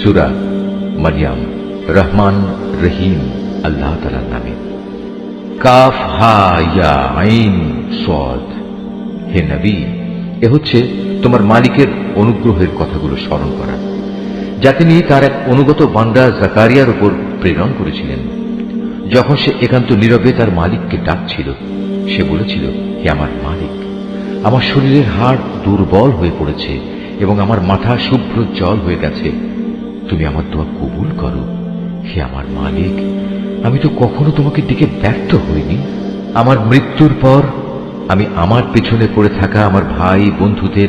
সুরা মারিয়াম, রহমান রহিম, আল্লাহ তালার নামে। কাফ হা ইয়া আইন সদ হে নবী, এ হচ্ছে তোমার মালিকের অনুগ্রহের কথাগুলো স্মরণ করা যা তিনি তার এক অনুগত বান্দা জাকারিয়ার উপর প্রেরণ করেছিলেন। যখন সে একান্ত নীরবে তার মালিককে ডাকছিল, সে বলেছিল, হে আমার মালিক, আমার শরীরের হাড় দুর্বল হয়ে পড়েছে এবং আমার মাথা শুভ্র জল হয়ে গেছে। তুমি আমার দোয়া কবুল করো। হে আমার মালিক, আমি তো কখনো তোমাকে ডেকে ব্যর্থ হইনি। আমার মৃত্যুর পর আমি আমার পেছনে পড়ে থাকা আমার ভাই, বন্ধুদের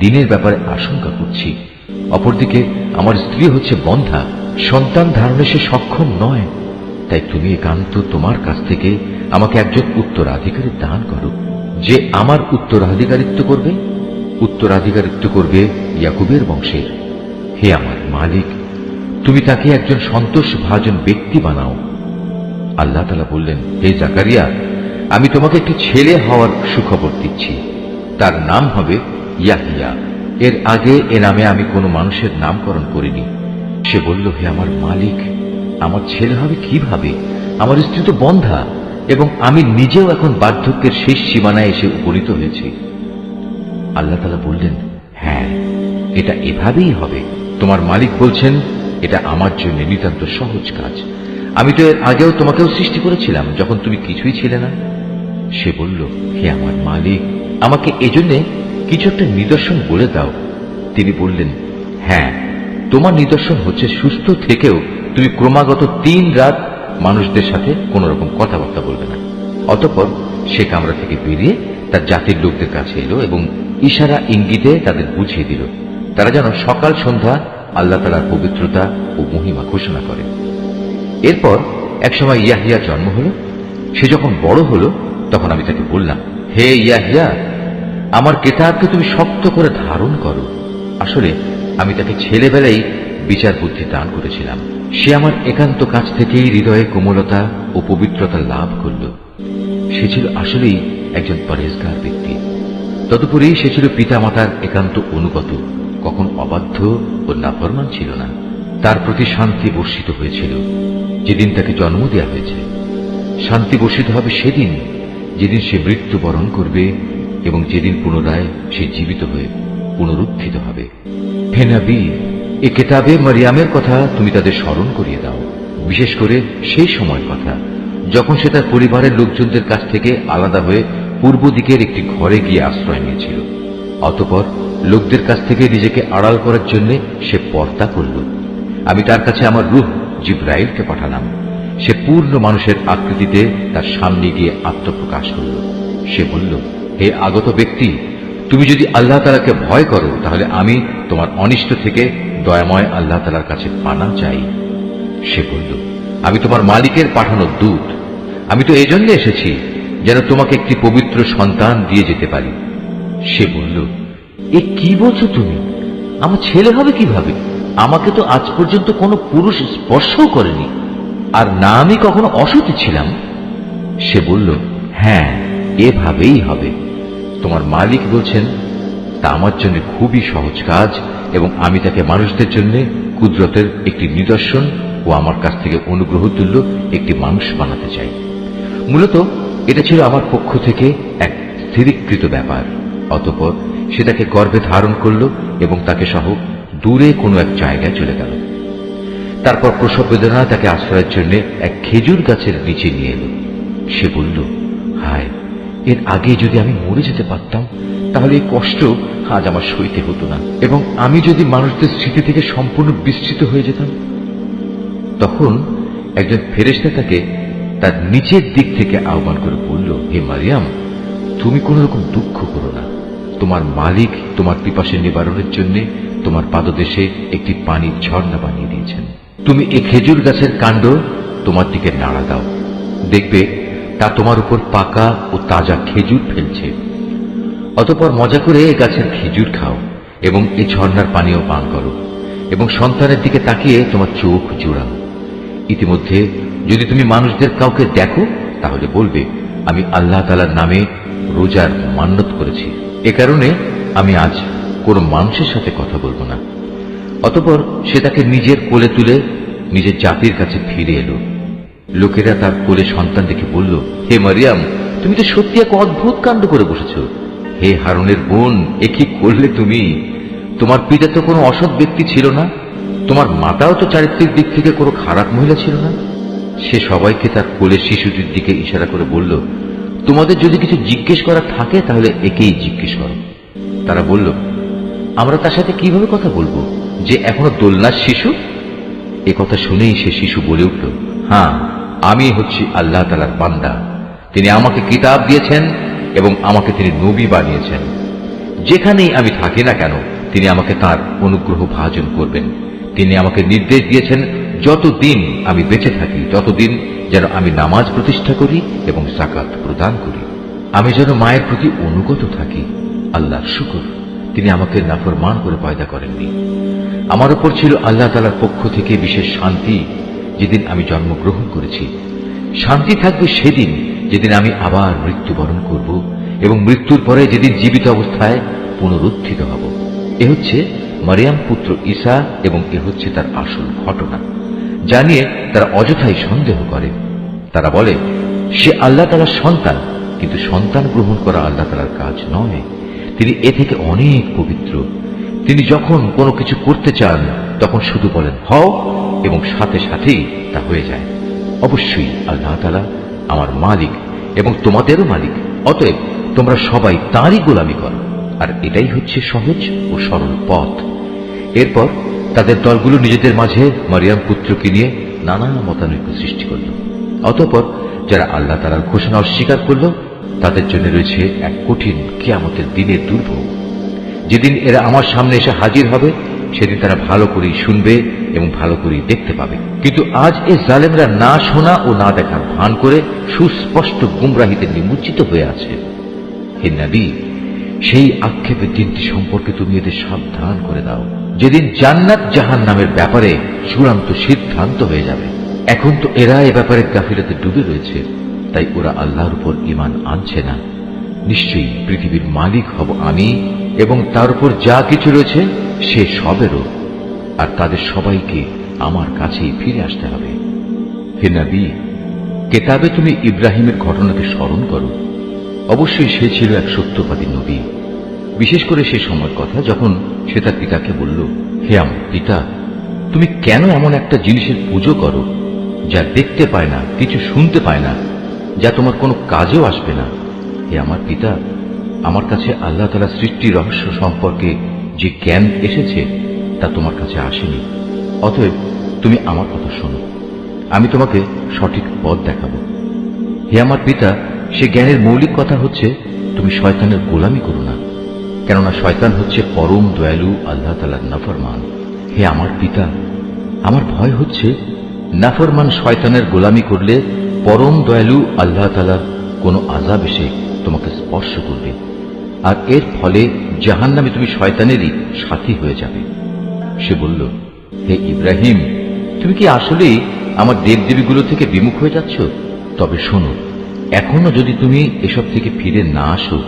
দিনের ব্যাপারে আশঙ্কা করছি। অপরদিকে আমার স্ত্রী হচ্ছে বন্ধা, সন্তান ধারণে সে সক্ষম নয়। তাই তুমি একান্ত তোমার কাছ থেকে আমাকে একজন উত্তরাধিকারী দান করো, যে আমার উত্তরাধিকারিত্ব করবে। উত্তরাধিকারিত্ব করবে ইয়াকুবের বংশের। হে আমার মালিক তুমি তাকে একজন সন্তোষ ভাজন ব্যক্তি বানাও। আল্লাহ তালা বললেন, হে জাকারিয়া, আমি তোমাকে একটি ছেলে হওয়ার সুখবর দিচ্ছি। তার নাম হবে ইয়াহিয়া। এর আগে এ নামে আমি কোনো মানুষের নামকরণ করিনি। সে বলল, হে আমার মালিক, আমার ছেলে হবে কীভাবে? আমার স্ত্রী তো বন্ধা, এবং আমি নিজেও এখন বার্ধক্যের শেষ সীমানায় এসে উপনীত হয়েছি। আল্লাহ তালা বললেন হ্যাঁ এটা এভাবেই হবে। তোমার মালিক বলছেন এটা আমার জন্য নিতান্ত সহজ কাজ। আমি তো এর আগেও তোমাকেও সৃষ্টি করেছিলাম, যখন তুমি কিছুই ছিলে না। সে বলল, হে আমার মালিক, আমাকে এজন্যে কিছু একটা নিদর্শন বলে দাও। তিনি বললেন হ্যাঁ তোমার নিদর্শন হচ্ছে সুস্থ থেকেও তুমি ক্রমাগত তিন রাত মানুষদের সাথে কোন রকম কথাবার্তা বলবে না। অতঃপর সে কামরা থেকে বেরিয়ে তার জাতির লোকদের কাছে এলো এবং ইশারা ইঙ্গিতে তাদের বুঝিয়ে দিল। তারা যেন সকাল সন্ধ্যা আল্লাহ তালার পবিত্রতা ও মহিমা ঘোষণা করে। এরপর একসময় ইয়াহিয়া জন্ম হলো। সে যখন বড় হলো, তখন আমি তাকে বললাম, হে ইয়াহিয়া, আমার কেতাবকে তুমি শক্ত করে ধারণ করো। আসলে আমি তাকে ছেলেবেলায় বিচার বুদ্ধি দান করেছিলাম। সে আমার একান্ত কাছ থেকেই হৃদয়ে কোমলতা ও পবিত্রতা লাভ করল। সে ছিল আসলেই একজন পরেজগার ব্যক্তি। তদুপরি সে ছিল পিতামাতার একান্ত অনুগত। কখন অবাধ্য ও নাফরমান ছিল না। তার প্রতি শান্তি বর্ষিত হয়েছিল, যেদিন তাকে জন্ম দেওয়া হয়েছে। শান্তি বর্ষিত হবে সেদিন, যেদিন সে মৃত্যুবরণ করবে এবং যেদিন পুনরায় সে জীবিত হয়ে পুনরুত্থিত হবে। হে নবী, এ কেতাবে মারিয়ামের কথা তুমি তাদের স্মরণ করিয়ে দাও। বিশেষ করে সেই সময়ের কথা, যখন সে তার পরিবারের লোকজনদের কাছ থেকে আলাদা হয়ে পূর্ব দিকের একটি ঘরে গিয়ে আশ্রয় নিয়েছিল। অতপর লোকদের কাছ থেকে নিজেকে আড়াল করার জন্য সে পর্দা করল। আমি তার কাছে আমার রূহ জিব্রাইলকে পাঠালাম। সে পূর্ণ মানুষের আকৃতিতে তার সামনে গিয়ে আত্মপ্রকাশ করল। সে বলল, হে আগত ব্যক্তি, তুমি যদি আল্লাহ তালাকে ভয় করো, তাহলে আমি তোমার অনিষ্ট থেকে দয়াময় আল্লাহ তালার কাছে পানা চাই। সে বলল, আমি তোমার মালিকের পাঠানো দূত। আমি তো এজন্য এসেছি যেন তোমাকে একটি পবিত্র সন্তান দিয়ে যেতে পারি। সে বলল এ কি বলছো তুমি? আমার ছেলে হবে কীভাবে? আমাকে তো আজ পর্যন্ত কোনো পুরুষ স্পর্শও করেনি। আর না আমি কখনো অসতী ছিলাম। সে বলল হ্যাঁ এভাবেই হবে। তোমার মালিক বলছেন, তা আমার জন্য খুবই সহজ কাজ এবং আমি তাকে মানুষদের জন্য কুদরতের একটি নিদর্শন ও আমার কাছ থেকে অনুগ্রহ তুল্য একটি মানুষ বানাতে চাই। মূলত এটা ছিল আমার পক্ষ থেকে এক স্থিরীকৃত ব্যাপার। অতপর সে তাকে গর্ভে ধারণ করল এবং তাকে সহ দূরে কোনো এক জায়গায় চলে গেল। তারপর প্রসব বেদনা তাকে আশ্রয়ের জন্য এক খেজুর গাছের নিচে নিয়ে এলো। সে বলল, হায়, এর আগে যদি আমি মরে যেতে পারতাম, তাহলে এই কষ্ট আজ আমার সইতে হতো না এবং আমি যদি মানুষদের স্মৃতি থেকে সম্পূর্ণ বিস্তৃত হয়ে যেতাম। তখন একজন ফেরেস্তা তাকে তার নিচের দিক থেকে আহ্বান করে বলল, হে মারিয়াম, তুমি কোন রকম দুঃখ করো না। তোমার মালিক তোমার পিপাসের নিবারণের জন্য তোমার পাদদেশে একটি পানির ঝর্ণা বানিয়ে দিয়েছেন। তুমি এই খেজুর গাছের কাণ্ড তোমার দিকে নাড়া দাও। দেখবে তা তোমার উপর পাকা ও তাজা খেজুর ফেলছে। অতপর মজা করে এ গাছের খেজুর খাও এবং এ ঝর্ণার পানীয় পান করো এবং সন্তানের দিকে তাকিয়ে তোমার চোখ জোড়াও। ইতিমধ্যে যদি তুমি মানুষদের কাউকে দেখো, তাহলে বলবে, আমি আল্লাহ তালার নামে রোজার মান্যত করেছি। এ কারণে আমি আজ কোনো মানুষের সাথে কথা বলব না। অতপর সে তাকে নিজের কোলে তুলে নিজের জাতির কাছে ফিরে এলো। লোকেরা তার কোলে সন্তান দেখে বলল, হে মারিয়াম, তুমি তো সত্যি এক অদ্ভুত কাণ্ড করে বসেছ। হে হারুনের বোন, এ কি করলে তুমি? তোমার পিতা তো কোনো অসৎ ব্যক্তি ছিল না। তোমার মাতাও তো চারিত্রিক দিক থেকে কোনো খারাপ মহিলা ছিল না। সে সবাইকে তার কোলে শিশুটির দিকে ইশারা করে বলল তোমাদের যদি কিছু জিজ্ঞেস করা থাকে, তাহলে একেই জিজ্ঞেস করো। তারা বলল, আমরা তার সাথে কীভাবে কথা বলব? যে এখনও দোলনার শিশু? এ কথা শুনেই সে শিশু বলে উঠল হ্যাঁ আমি হচ্ছি আল্লাহ তালার বান্দা। তিনি আমাকে কিতাব দিয়েছেন এবং আমাকে তিনি নবী বানিয়েছেন। যেখানেই আমি থাকি না কেন, তিনি আমাকে তার অনুগ্রহ ভাজন করবেন। তিনি আমাকে নির্দেশ দিয়েছেন যতদিন আমি বেঁচে থাকি, ততদিন যেন আমি নামাজ প্রতিষ্ঠা করি এবং জাকাত প্রদান করি। আমি যেন মায়ের প্রতি অনুগত থাকি। আল্লাহর শুকর, তিনি আমাকে নাফরমান করে পয়দা করেননি। আমার উপর ছিল আল্লাহ তালার পক্ষ থেকে বিশেষ শান্তি যেদিন আমি জন্মগ্রহণ করেছি। শান্তি থাকবে সেদিন যেদিন আমি আবার মৃত্যুবরণ করব এবং মৃত্যুর পরে যেদিন জীবিত অবস্থায় পুনরুত্থিত হব। এ হচ্ছে মারিয়াম পুত্র ঈসা এবং এ হচ্ছে তার আসল ঘটনা। জানিয়ে তারা অযথাই সন্দেহ করে। তারা বলে, সে আল্লাহ তালার সন্তান, কিন্তু সন্তান গ্রহণ করা আল্লাহ তালার কাজ নয়। তিনি এ থেকে অনেক পবিত্র। তিনি যখন কোনো কিছু করতে চান, তখন শুধু বলেন, হও, এবং সাথে সাথেই তা হয়ে যায়। অবশ্যই আল্লাহ তালা আমার মালিক এবং তোমাদেরও মালিক, অতএব তোমরা সবাই তাঁরই গোলামি করো। আর এটাই হচ্ছে সহজ ও সরল পথ। এরপর তাদের দলগুলো নিজেদের মাঝে মারিয়াম পুত্রকে নিয়ে নানা মতানৈক্য সৃষ্টি করল। অতঃপর যারা আল্লাহ তালার ঘোষণা অস্বীকার করল, তাদের জন্য রয়েছে এক কঠিন কিয়ামতের দিনের দুর্ভোগ। যেদিন এরা আমার সামনে এসে হাজির হবে, সেদিন তারা ভালো করেই শুনবে এবং ভালো করেই দেখতে পাবে। কিন্তু আজ এ জালেমরা না শোনা ও না দেখার ভান করে সুস্পষ্ট গুমরাহিতে নিমজ্জিত হয়ে আছে। হে নবী, সেই আক্ষেপের দিনটি সম্পর্কে তুমি এদের সাবধান করে দাও। যেদিন জান্নাত জাহান নামের ব্যাপারে চূড়ান্ত সিদ্ধান্ত হয়ে যাবে। এখন তো এরা এ ব্যাপারে গাফিলাতে ডুবে রয়েছে, তাই ওরা আল্লাহর উপর ইমান আনছে না। নিশ্চয়ই পৃথিবীর মালিক হব আমি, এবং তার উপর যা কিছু রয়েছে, সে সবেরও। আর তাদের সবাইকে আমার কাছেই ফিরে আসতে হবে। হে নবী, কেতাবে তুমি ইব্রাহিমের ঘটনাকে স্মরণ করো। অবশ্যই সে ছিল এক সত্যবাদী নবী। বিশেষ করে সে সময়ের কথা, যখন সে তার পিতাকে বলল, হে আমার পিতা, তুমি কেন এমন একটা জিনিসের পুজো করো, যা দেখতে পায় না, কিছু শুনতে পায় না, যা তোমার কোনো কাজেও আসবে না? হে আমার পিতা, আমার কাছে আল্লাহ তালা সৃষ্টি রহস্য সম্পর্কে যে জ্ঞান এসেছে, তা তোমার কাছে আসেনি। অতএব তুমি আমার কথা শোনো, আমি তোমাকে সঠিক পথ দেখাবো। হে আমার পিতা, সে জ্ঞানের মৌলিক কথা হচ্ছে, তুমি শয়তানের গোলামি করো না। কেননা শয়তান হচ্ছে পরম দয়ালু, আল্লাহ তালার নাফরমান। হে আমার পিতা, আমার ভয় হচ্ছে, নাফরমান শয়তানের গোলামি করলে পরম দয়ালু, আল্লাহ তালার কোনো আজাব এসে তোমাকে স্পর্শ করবে। আর এর ফলে জাহান নামে তুমি শয়তানেরই সাথী হয়ে যাবে। সে বলল, হে ইব্রাহিম, তুমি কি আসলেই আমার দেবদেবীগুলো থেকে বিমুখ হয়ে যাচ্ছ? তবে শোনো, এখনও যদি তুমি এসব থেকে ফিরে না আসো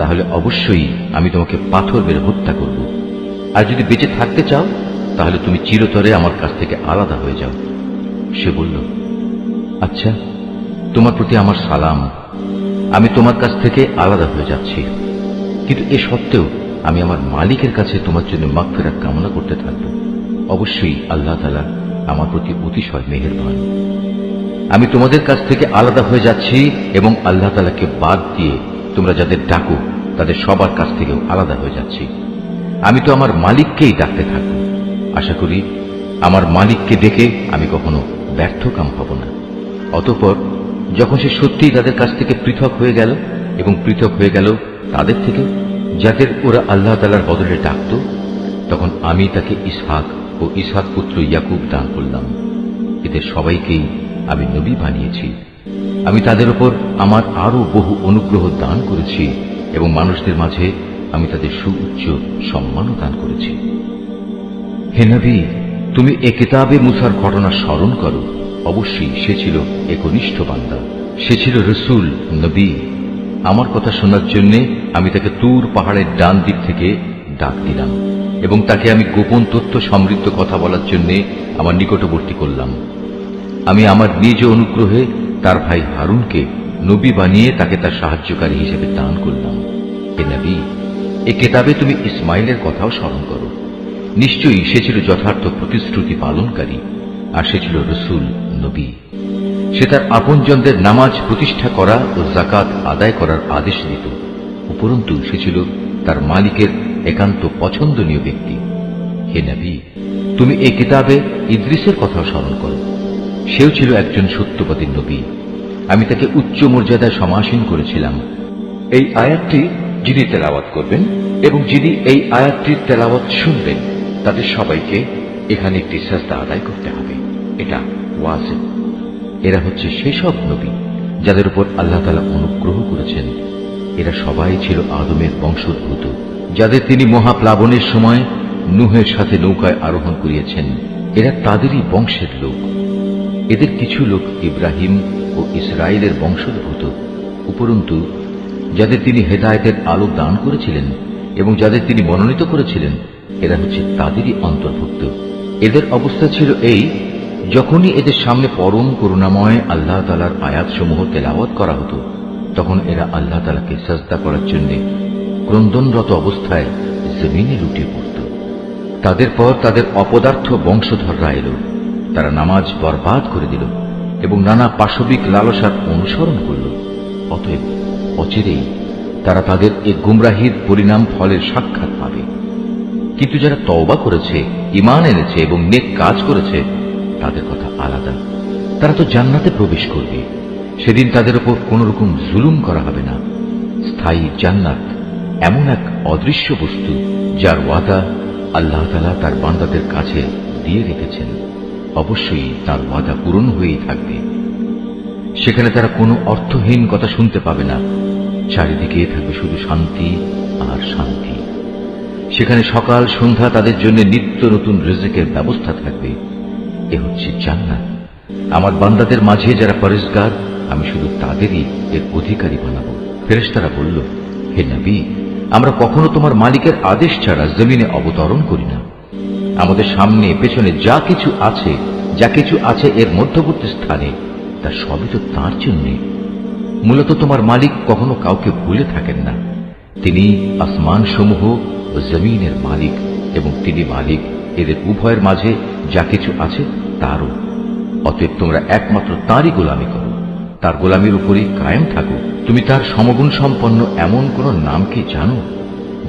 তাহলে অবশ্যই আমি তোমাকে পাথর মেরে হত্যা করব। আর যদি বেঁচে থাকতে চাও, তাহলে তুমি চিরতরে আমার কাছ থেকে আলাদা হয়ে যাও। সে বলল আচ্ছা তোমার প্রতি আমার সালাম। আমি তোমার কাছ থেকে আলাদা হয়ে যাচ্ছি। কিন্তু এ সত্ত্বেও আমি আমার মালিকের কাছে তোমার জন্য মাগফেরাত কামনা করতে থাকব। অবশ্যই আল্লাহ তালা আমার প্রতি অতিশয় মেহেরবান। আমি তোমাদের কাছ থেকে আলাদা হয়ে যাচ্ছি এবং আল্লাহ তালাকে বাদ দিয়ে তোমরা যাদের ডাকো তাদের সবার কাছ থেকেও আলাদা হয়ে যাচ্ছি। আমি তো আমার মালিককেই ডাকতে থাকব। আশা করি আমার মালিককে দেখে আমি কখনো ব্যর্থকাম হব না। অতঃপর যখন সে সত্যিই তাদের কাছ থেকে পৃথক হয়ে গেল এবং পৃথক হয়ে গেল তাদের থেকে, যাদের ওরা আল্লাহ তালার বদলে ডাকত, তখন আমি তাকে ইসহাক ও ইসহাক পুত্র ইয়াকুব দান করলাম। এদের সবাইকেই আমি নবী বানিয়েছি। আমি তাদের ওপর আমার আরও বহু অনুগ্রহ দান করেছি। এবং মানুষদের মাঝে আমি তাদের সুউচ্চ সম্মানও দান করেছি। হে নবী, তুমি এ কিতাবে মুসার ঘটনা স্মরণ করো। অবশ্যই সে ছিল একনিষ্ঠ বান্দা। সে ছিল রসুল, নবী। আমার কথা শোনার জন্য আমি তাকে তুর পাহাড়ের ডান দিক থেকে ডাক দিলাম এবং তাকে আমি গোপন তথ্য সমৃদ্ধ কথা বলার জন্য আমার নিকটবর্তী করলাম। আমি আমার নিজ অনুগ্রহে তার ভাই হারুনকে নবী বানিয়ে তাকে তার সাহায্যকারী হিসেবে দান করলাম। হে নবী, এ কেতাবে তুমি ইসমাইলের কথাও স্মরণ করো। নিশ্চয়ই সে ছিল যথার্থ প্রতিশ্রুতি পালনকারী, আর সে ছিল রসুল, নবী। সে তার আপনজনদের নামাজ প্রতিষ্ঠা করা ও জাকাত আদায় করার আদেশ দিত। উপরন্তু সে ছিল তার মালিকের একান্ত পছন্দনীয় ব্যক্তি। হে নবী, তুমি এই কিতাবে ইদ্রিসের কথাও স্মরণ করো। সেও ছিল একজন সত্যবাদী নবী। আমি তাকে উচ্চ মর্যাদায় সমাসীন করেছিলাম। এই আয়াতটি যিনি তেলাওয়াত করবেন এবং যিনি এই আয়াতটির তেলাওয়াত শুনবেন, তাদের সবাইকে এখানে একটি সাজদা আদায় করতে হবে। এটা ওয়াজিব। এরা হচ্ছে সেসব নবী যাদের উপর আল্লাহ তালা অনুগ্রহ করেছেন। এরা সবাই ছিল আদমের বংশোদ্ভূত, যাদের তিনি মহাপ্লাবনের সময় নুহের সাথে নৌকায় আরোহণ করিয়েছেন। এরা তাদেরই বংশের লোক। এদের কিছু লোক ইব্রাহিম ও ইসরায়েলের বংশোদ্ভূত। উপরন্তু যাদের তিনি হেদায়েতের আলো দান করেছিলেন এবং যাদের তিনি মনোনীত করেছিলেন, এরা হচ্ছে তাদেরই অন্তর্ভুক্ত। এদের অবস্থা ছিল এই, যখনই এদের সামনে পরম করুণাময় আল্লাহ তালার আয়াতসমূহ তেলাওয়াত করা হতো, তখন এরা আল্লাহ তালাকে সাজদা করার জন্য ক্রন্দনরত অবস্থায় জমিনে লুটিয়ে পড়ত। তাদের পর তাদের অপদার্থ বংশধররা এলো। তারা নামাজ বরবাদ করে দিল এবং নানা পাশবিক লালসার অনুসরণ করল। অতএব অচিরেই তারা তাদের এ গুমরাহির পরিণাম ফলের সাক্ষাৎ পাবে। কিন্তু যারা তওবা করেছে ইমান এনেছে এবং নেক কাজ করেছে, তাদের কথা আলাদা। তারা তো জান্নাতে প্রবেশ করবে। সেদিন তাদের উপর কোন রকম জুলুম করা হবে না। স্থায়ী জান্নাত এমন এক অদৃশ্য বস্তু যার ওয়াদা আল্লাহ তালা তার বান্দাদের কাছে দিয়ে রেখেছেন। অবশ্যই তার ওয়াদা পূরণ হয়েই থাকবে। সেখানে তারা কোনো অর্থহীন কথা শুনতে পাবে না। চারিদিকে থাকবে শুধু শান্তি আর শান্তি। সেখানে সকাল সন্ধ্যা তাদের জন্য নিত্য নতুন রেজেকের ব্যবস্থা থাকবে। এ হচ্ছে জান্নাত। আমার বান্দাদের মাঝে যারা পরিষ্কার আমি শুধু তাদেরই এর অধিকারী বানাবো। ফেরেশতারা বলল, হে নবী, আমরা কখনো তোমার মালিকের আদেশ ছাড়া জমিনে অবতরণ করি না। আমাদের সামনে, পেছনে যা কিছু আছে, যা কিছু আছে এর মধ্যবর্তী স্থানে, তা সবই তো তাঁর জন্যে। মূলত তোমার মালিক কখনো কাউকে ভুলে থাকেন না। তিনি আসমান সমূহ ও জমিনের মালিক এবং তিনি মালিক এদের উভয়ের মাঝে যা কিছু আছে তারও। অতএব তোমরা একমাত্র তাঁরই গোলামি করো। তার গোলামির উপরই কায়েম থাকো। তুমি তার সমগুণ সম্পন্ন এমন কোন নাম কি জানো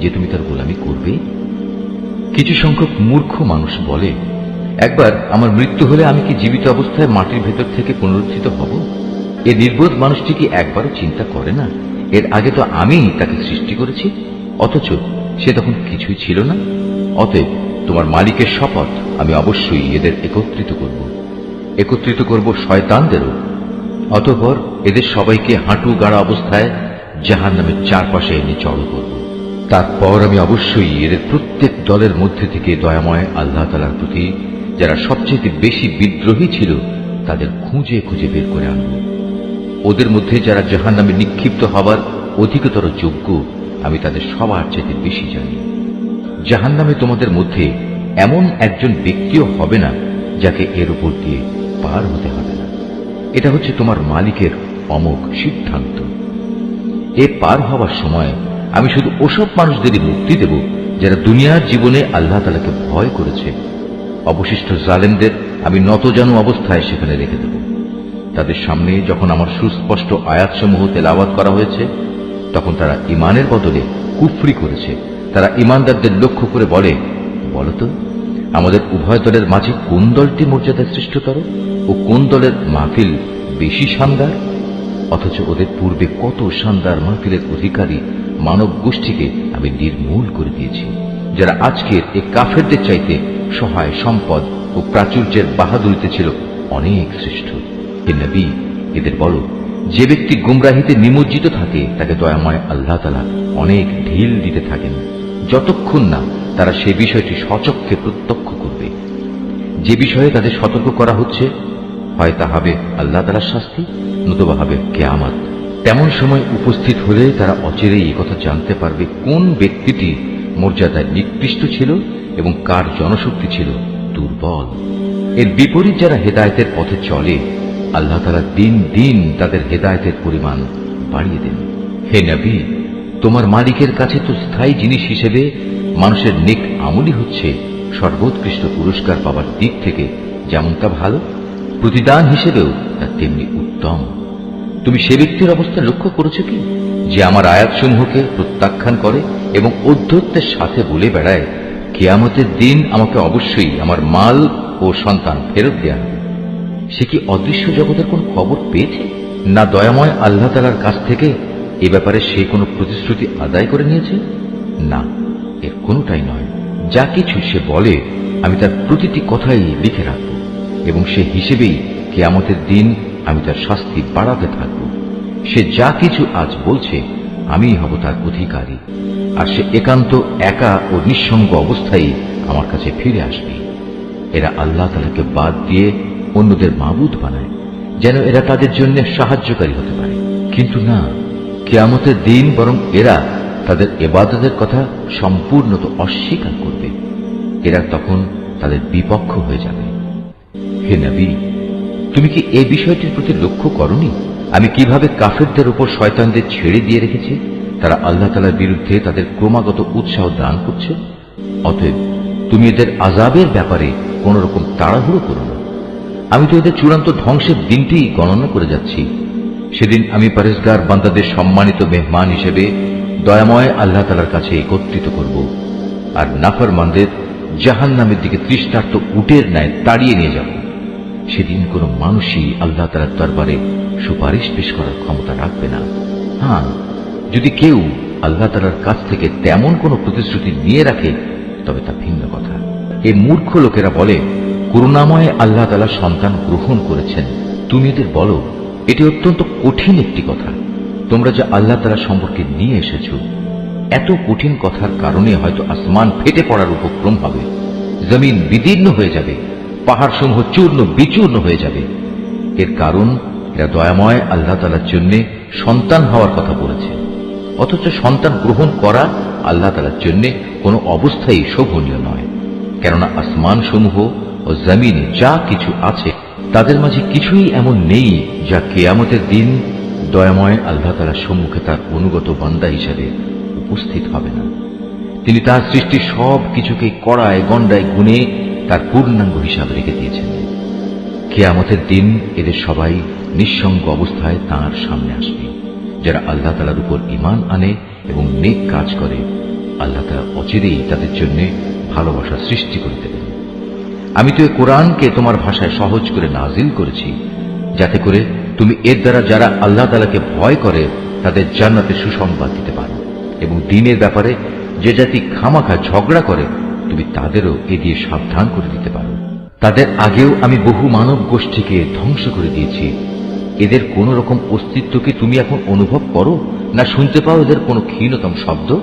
যে তুমি তার গোলামি করবে কিছু সংখ্যক মূর্খ মানুষ বলে, একবার আমার মৃত্যু হলে আমি কি জীবিত অবস্থায় মাটির ভেতর থেকে পুনরুত্থিত হব? এ নির্বোধ মানুষটি কি একবারও চিন্তা করে না? এর আগে তো আমি তাকে সৃষ্টি করেছি, অথচ সে তখন কিছুই ছিল না। অতএব তোমার মালিকের শপথ আমি অবশ্যই এদের একত্রিত করব। একত্রিত করব শয়তানদেরও। অতঃপর এদের সবাইকে হাঁটু গাড়া অবস্থায় জাহান নামের চারপাশে এনে জড়ো করব। তারপর আমি অবশ্যই এদের প্রত্যেক দলের মধ্যে থেকে দয়াময় আল্লাহ তালার প্রতি যারা সবচেয়ে বেশি বিদ্রোহী ছিল, তাদের খুঁজে খুঁজে বের করে আনব। ওদের মধ্যে যারা জাহান নামে নিক্ষিপ্ত হবার অধিকতর যোগ্য, আমি তাদের সবার চেয়ে বেশি জানি। জাহান নামে তোমাদের মধ্যে এমন একজন ব্যক্তিও হবে না যাকে এর উপর দিয়ে পার হতে হবে না। এটা হচ্ছে তোমার মালিকের অমোঘ সিদ্ধান্ত। এ পার হওয়ার সময় আমি শুধু ওসব মানুষদেরই মুক্তি দেব যারা দুনিয়ার জীবনে আল্লাহ তালাকে ভয় করেছে। অবশিষ্ট জালেমদের আমি নতজানু অবস্থায় সেখানে রেখে দেব। তাদের সামনে যখন আমার সুস্পষ্ট আয়াতসমূহ তেলাওয়াত করা হয়েছে, তখন তারা ইমানের বদলে কুফরি করেছে। তারা ইমানদারদের লক্ষ্য করে বলে বলতো আমাদের উভয় দলের মাঝে কোন দলটি মর্যাদা শ্রেষ্ঠতর ও কোন দলের মাহফিল বেশি শানদার? অথচ ওদের পূর্বে কত শানদার মাহফিলের অধিকারী মানব গোষ্ঠীকে আমি নির্মূল করে দিয়েছি, যারা আজকের এই কাফেরদের চাইতে সহায় সম্পদ ও প্রাচুর্যের বাহাদুরিতে ছিল অনেক শ্রেষ্ঠ। হে নবী এদের বলো, যে ব্যক্তি গুমরাহিতে নিমজ্জিত থাকে, তাকে দয়াময় আল্লাহ তালা অনেক ঢিল দিতে থাকেন। যতক্ষণ না তারা সে বিষয়টি সচক্ষে প্রত্যক্ষ করবে। যে বিষয়ে তাদের সতর্ক করা হচ্ছে, হয় তা হবে আল্লাহ তালার শাস্তি, নতুবা হবে কেয়ামাত। তেমন সময় উপস্থিত হলে তারা অচিরেই কথা জানতে পারবে কোন ব্যক্তিটি মর্যাদায় নিকৃষ্ট ছিল এবং কার জনশক্তি ছিল দুর্বল। এর বিপরীত যারা হেদায়েতের পথে চলে আল্লাহ তালা দিন দিন তাদের হেদায়েতের পরিমাণ বাড়িয়ে দেন। হে নবী, তোমার মালিকের কাছে তো স্থায়ী জিনিস হিসেবে মানুষের নেক আমলই হচ্ছে সর্বোৎকৃষ্ট পুরস্কার পাবার দিক থেকে যেমনটা ভালো, প্রতিদান হিসেবেও তা তেমনি উত্তম। তুমি সে ব্যক্তির অবস্থা লক্ষ্য করেছ কি? যে আমার আয়াতসমূহকে প্রত্যাখ্যান করে এবং ঔদ্ধত্যের সাথে বলে বেড়ায়, কেয়ামতের দিন আমাকে অবশ্যই আমার মাল ও সন্তান ফেরত দেওয়া হবে। সে কি অদৃশ্য জগতের কোন খবর পেয়েছে? না দয়াময় আল্লাহ তালার কাছ থেকে এ ব্যাপারে সে কোনো প্রতিশ্রুতি আদায় করে নিয়েছে? না, এর কোনোটাই নয়। যা কিছু সে বলে, আমি তার প্রতিটি কথাই লিখে রাখব এবং সে হিসেবেই কেয়ামতের দিন আমি তার শাস্তি বাড়াতে থাকব। সে যা কিছু আজ বলছে, আমিই হব তার অধিকারী। আর সে একান্ত একা ও নিঃসঙ্গ অবস্থায় আমার কাছে ফিরে আসবে। এরা আল্লাহ তালাকে বাদ দিয়ে অন্যদের মাবুদ বানায়, যেন এরা তাদের জন্য সাহায্যকারী হতে পারে। কিন্তু না, কেয়ামতের দিন বরং এরা তাদের এবাদতের কথা সম্পূর্ণত অস্বীকার করবে। এরা তখন তাদের বিপক্ষ হয়ে যাবে। হে নবী, তুমি কি এই বিষয়টির প্রতি লক্ষ্য করনি? আমি কীভাবে কাফেরদের উপর শয়তানদের ছেড়ে দিয়ে রেখেছি? তারা আল্লাহ তালার বিরুদ্ধে তাদের ক্রমাগত উৎসাহ দান করছে। অতএব তুমি এদের আজাবের ব্যাপারে কোন রকম তাড়াহুড়ো করো আমি তো এদের চূড়ান্ত ধ্বংসের দিনটি গণনা করে যাচ্ছি। সেদিন আমি পরেশগার বান্দাদের সম্মানিত মেহমান হিসেবে দয়াময় আল্লাহ তালার কাছে একত্রিত করব আর নাফরমানদের জাহান নামের দিকে তৃষ্ণার্ত উটের ন্যায় তাড়িয়ে নিয়ে যাব। সেদিন কোনো মানুষই আল্লাহ তালার দরবারে সুপারিশ পেশ করার ক্ষমতা রাখবে না। হ্যাঁ যদি কেউ আল্লাহ তালার কাছ থেকে তেমন কোনো প্রতিশ্রুতি নিয়ে রাখে, তবে তা ভিন্ন কথা। এই মূর্খ লোকেরা বলে করুণাময় আল্লাহ তালা সন্তান গ্রহণ করেছেন। তুমি এদের বলো, এটি অত্যন্ত কঠিন একটি কথা। তোমরা যা আল্লাহ তালা সম্পর্কে নিয়ে এসেছ, এত কঠিন কথার কারণে হয়তো আসমান ফেটে পড়ার উপক্রম হবে। জমিন বিদীর্ণ হয়ে যাবে পাহাড় সমূহ চূর্ণ বিচূর্ণ হয়ে যাবে। এর কারণ, এরা দয়াময় আল্লাহ তালার জন্য সন্তান হওয়ার কথা বলেছে। অথচ সন্তান গ্রহণ করা আল্লাহ তালার জন্য কোনো অবস্থাই শোভনীয় নয়। কেননা আসমান সমূহ ও জমিনে যা কিছু আছে, তাদের মাঝে কিছুই এমন নেই যা কেয়ামতের দিন দয়াময় আল্লাহ তালার সম্মুখে তার অনুগত বান্দা হিসাবে উপস্থিত হবে না। তিনি তার সৃষ্টি সব কিছুকে কড়ায় গন্ডায় গুনে তার পূর্ণাঙ্গ হিসাবে রেখে দিয়েছেন। কেয়ামতের দিন এদের সবাই নিঃসঙ্গ অবস্থায় তাঁর সামনে আসবে, যারা আল্লাহ তালার উপর ইমান আনে এবং নেক কাজ করে। আল্লাহ তালা অচিরেই তাদের জন্য ভালোবাসা সৃষ্টি করে দেবেন। আমি তো কোরআনকে তোমার ভাষায় সহজ করে নাজিল করেছি, যাতে করে তুমি এর দ্বারা যারা আল্লাহ তালাকে ভয় করে, তাদের জান্নাতে সুসংবাদ দিতে পারো। এবং দিনের ব্যাপারে যে জাতি খামাখা ঝগড়া করে, তুমি তাদেরও এ দিয়ে সাবধান করে দিতে পারো। তাদের আগেও আমি বহু মানব গোষ্ঠীকে ধ্বংস করে দিয়েছি। এদের কোন রকম অস্তিত্বকে তুমি এখন অনুভব করো, না শুনতে পাও এদের কোনো ক্ষীণতম শব্দ?